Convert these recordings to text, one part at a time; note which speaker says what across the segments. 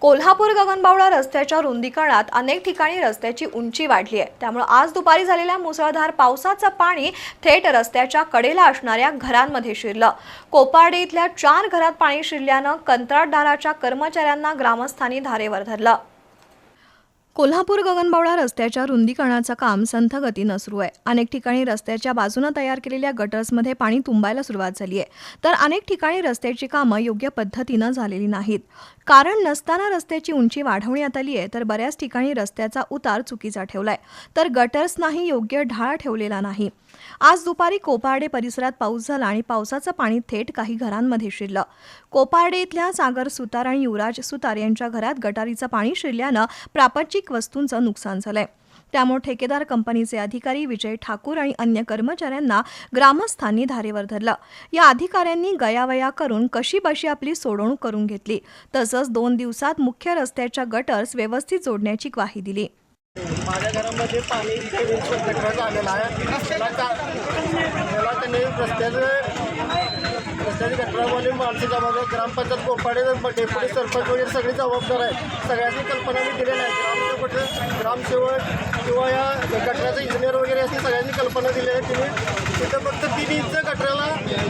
Speaker 1: कोल्हापूर गगनबावडा रस्त्याच्या रुंदीकरणात अनेक ठिकाणी रस्त्याची उंची वाढली आहे. त्यामुळे आज दुपारी झालेल्या मुसळधार पावसाचं पाणी थेट रस्त्याच्या कडेला असणाऱ्या घरांमध्ये शिरलं. कोपार्डे इथल्या चार घरात पाणी शिरल्यानं कंत्राटदाराच्या कर्मचाऱ्यांना ग्रामस्थांनी धारेवर धरलं. कोल्हापूर गगनबावडा रस्त्याच्या रुंदीकरणाचं काम संथ गतीनं सुरू आहे. अनेक ठिकाणी रस्त्याच्या बाजूनं तयार केलेल्या गटर्समध्ये पाणी तुंबायला सुरुवात झाली आहे. तर अनेक ठिकाणी रस्त्याची कामं योग्य पद्धतीनं झालेली नाहीत. कारण नसताना रस्त्याची उंची वाढवण्यात आली आहे तर बऱ्याच ठिकाणी रस्त्याचा उतार चुकीचा ठेवलाय. तर गटर्सनाही योग्य ढाळ ठेवलेला नाही. आज दुपारी कोपार्डे परिसरात पाऊस झाला आणि पावसाचं पाणी थेट काही घरांमध्ये शिरलं. कोपार्डे इथल्या सागर सुतार आणि युवराज सुतार यांच्या घरात गटारीचं पाणी शिरल्यानं प्रापंचिक अनेक वस्तूंचं नुकसान झालंय. त्यामुळे ठेकेदार कंपनीचे अधिकारी विजय ठाकूर आणि अन्य कर्मचाऱ्यांना ग्रामस्थांनी धारेवर धरलं. या अधिकाऱ्यांनी गयावया करून कशी बशी आपली सोडवणूक करून घेतली. तसंच दोन दिवसात मुख्य रस्त्याच्या गटर्स व्यवस्थित जोडण्याची ग्वाही दिली.
Speaker 2: माझ्या घरामध्ये पाणी इतके वीस गटराचं आलेलं आहे. त्याला त्यांनी रस्त्याचं रस्त्याची गटरावाली माणसं जबाबदार ग्रामपंचायत कोपाडे डेप्युटी सरपंच वगैरे सगळी जबाबदार आहे सगळ्यांनी कल्पना मी दिलेल्या आहे ग्रामसेवक ग्रामसेवक किंवा या गटराचे इंजिनियर वगैरे अशी सगळ्यांनी कल्पना दिली आहे तिने. तिथं फक्त तीन इंच गटराला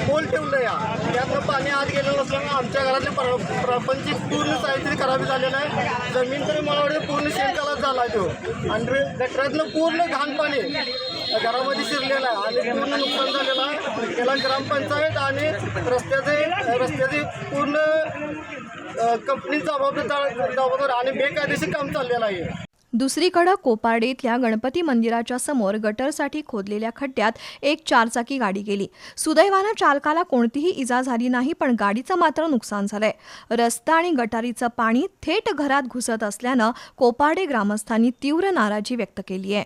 Speaker 2: पोल ठेवलं या. त्यातनं पाणी आत गेलेलं नसल्यानं आमच्या घरातले प्र प्रापंचिक पूर्ण साहित्य खराबी झालेलं आहे. जमीन तरी मला वाटतं पूर्ण शेणकालाच झाला तो. आणि गटरातलं पूर्ण घाण पाणी घरामध्ये शिरलेलं आहे आणि पूर्ण नुकसान झालेलं आहे. त्याला ग्रामपंचायत आणि रस्त्याचे रस्त्याचे पूर्ण कंपनी जबाबदार जबाबदार आणि बेकायदेशीर काम चाललेलं आहे.
Speaker 1: दुसरीकडं कोपार्डे इथल्या गणपती मंदिराच्या समोर गटरसाठी खोदलेल्या खड्ड्यात एक चारचाकी गाडी गेली. सुदैवानं चालकाला कोणतीही इजा झाली नाही पण गाडीचं मात्र नुकसान झालंय. रस्ता आणि गटारीचं पाणी थेट घरात घुसत असल्यानं कोपार्डे ग्रामस्थांनी तीव्र नाराजी व्यक्त केली आहे.